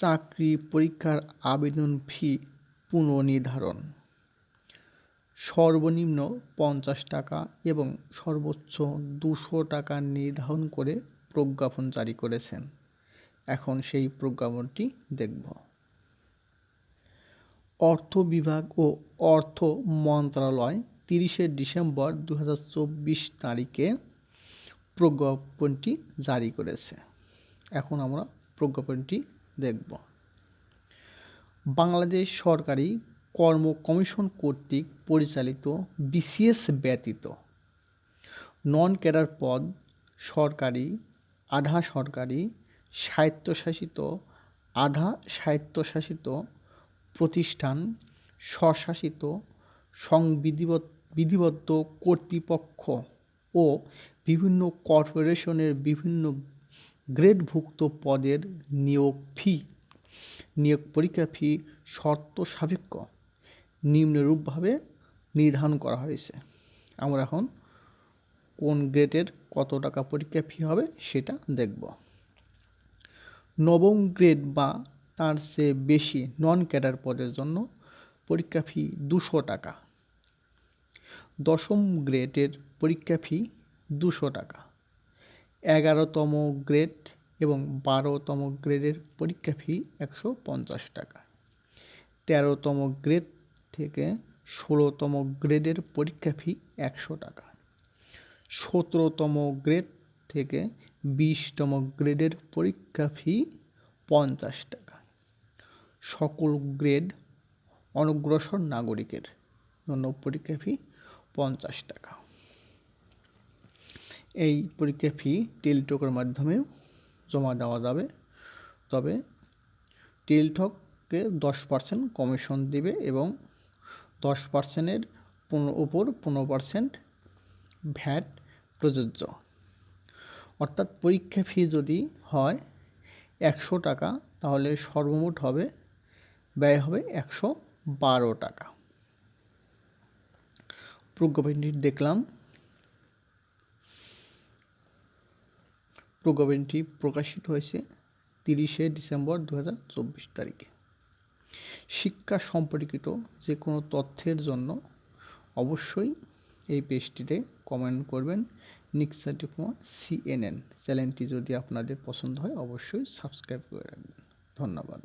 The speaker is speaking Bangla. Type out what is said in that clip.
চাকরি পরীক্ষার আবেদন ফি পুনর্নির্ধারণ। সর্বনিম্ন পঞ্চাশ টাকা এবং সর্বোচ্চ দুশো টাকা নির্ধারণ করে প্রজ্ঞাপন জারি করেছেন। এখন সেই প্রজ্ঞাপনটি দেখব। অর্থ বিভাগ ও অর্থ মন্ত্রণালয় তিরিশে ডিসেম্বর দু হাজার চব্বিশ তারিখে প্রজ্ঞাপনটি জারি করেছে। এখন আমরা প্রজ্ঞাপনটি দেখব। বাংলাদেশ সরকারি কর্ম কমিশন কর্তৃক পরিচালিত বিসিএস ব্যতীত নন ক্যাডার পদ সরকারি, আধা সরকারি, স্বায়ত্তশাসিত, আধা স্বায়ত্তশাসিত প্রতিষ্ঠান, স্বশাসিত সংবিধিবদ্ধ কর্তৃপক্ষ ও বিভিন্ন কর্পোরেশনের বিভিন্ন গ্রেডভুক্ত পদের নিয়োগ ফি, নিয়োগ পরীক্ষা ফি শর্ত সাপেক্ষ। নিম্নরূপভাবে নির্ধারণ করা হয়েছে। আমরা এখন কোন গ্রেডের কত টাকা পরীক্ষা ফি হবে সেটা দেখব। নবম গ্রেড বা তার চেয়ে বেশি নন ক্যাডার পদের জন্য পরীক্ষা ফি দুশো টাকা। দশম গ্রেডের পরীক্ষা ফি দুশো টাকা। এগারোতম গ্রেড এবং বারোতম গ্রেডের পরীক্ষা ফি একশো পঞ্চাশ টাকা। তেরোতম গ্রেড থেকে ষোলোতম গ্রেডের পরীক্ষা ফি একশো টাকা। সতেরোতম গ্রেড থেকে বিশতম গ্রেডের পরীক্ষা ফি পঞ্চাশ টাকা। সকল গ্রেড অনগ্রসর নাগরিকের জন্য পরীক্ষা ফি পঞ্চাশ টাকা। এই পরীক্ষা ফি টেলিটকের মাধ্যমেও জমা দেওয়া যাবে। তবে টেলিটককে দশ পার্সেন্ট কমিশন দেবে এবং দশ পার্সেন্টের পনেরো উপর পনেরো পার্সেন্ট ভ্যাট প্রযোজ্য। অর্থাৎ পরীক্ষা ফি যদি হয় একশো টাকা, তাহলে সর্বমোট হবে, ব্যয় হবে একশো বারো টাকা। প্রজ্ঞাপনটি দেখলাম। প্রজ্ঞাপনটি প্রকাশিত হয়েছে তিরিশে ডিসেম্বর দু চব্বিশ তারিখে। শিক্ষা সম্পর্কিত যে কোনো তথ্যের জন্য অবশ্যই এই পেজটিতে কমেন্ট করবেন। নিক্সা ডিপ্লোমা সিএনএন চ্যানেলটি যদি আপনাদের পছন্দ হয়, অবশ্যই সাবস্ক্রাইব করে রাখবেন। ধন্যবাদ।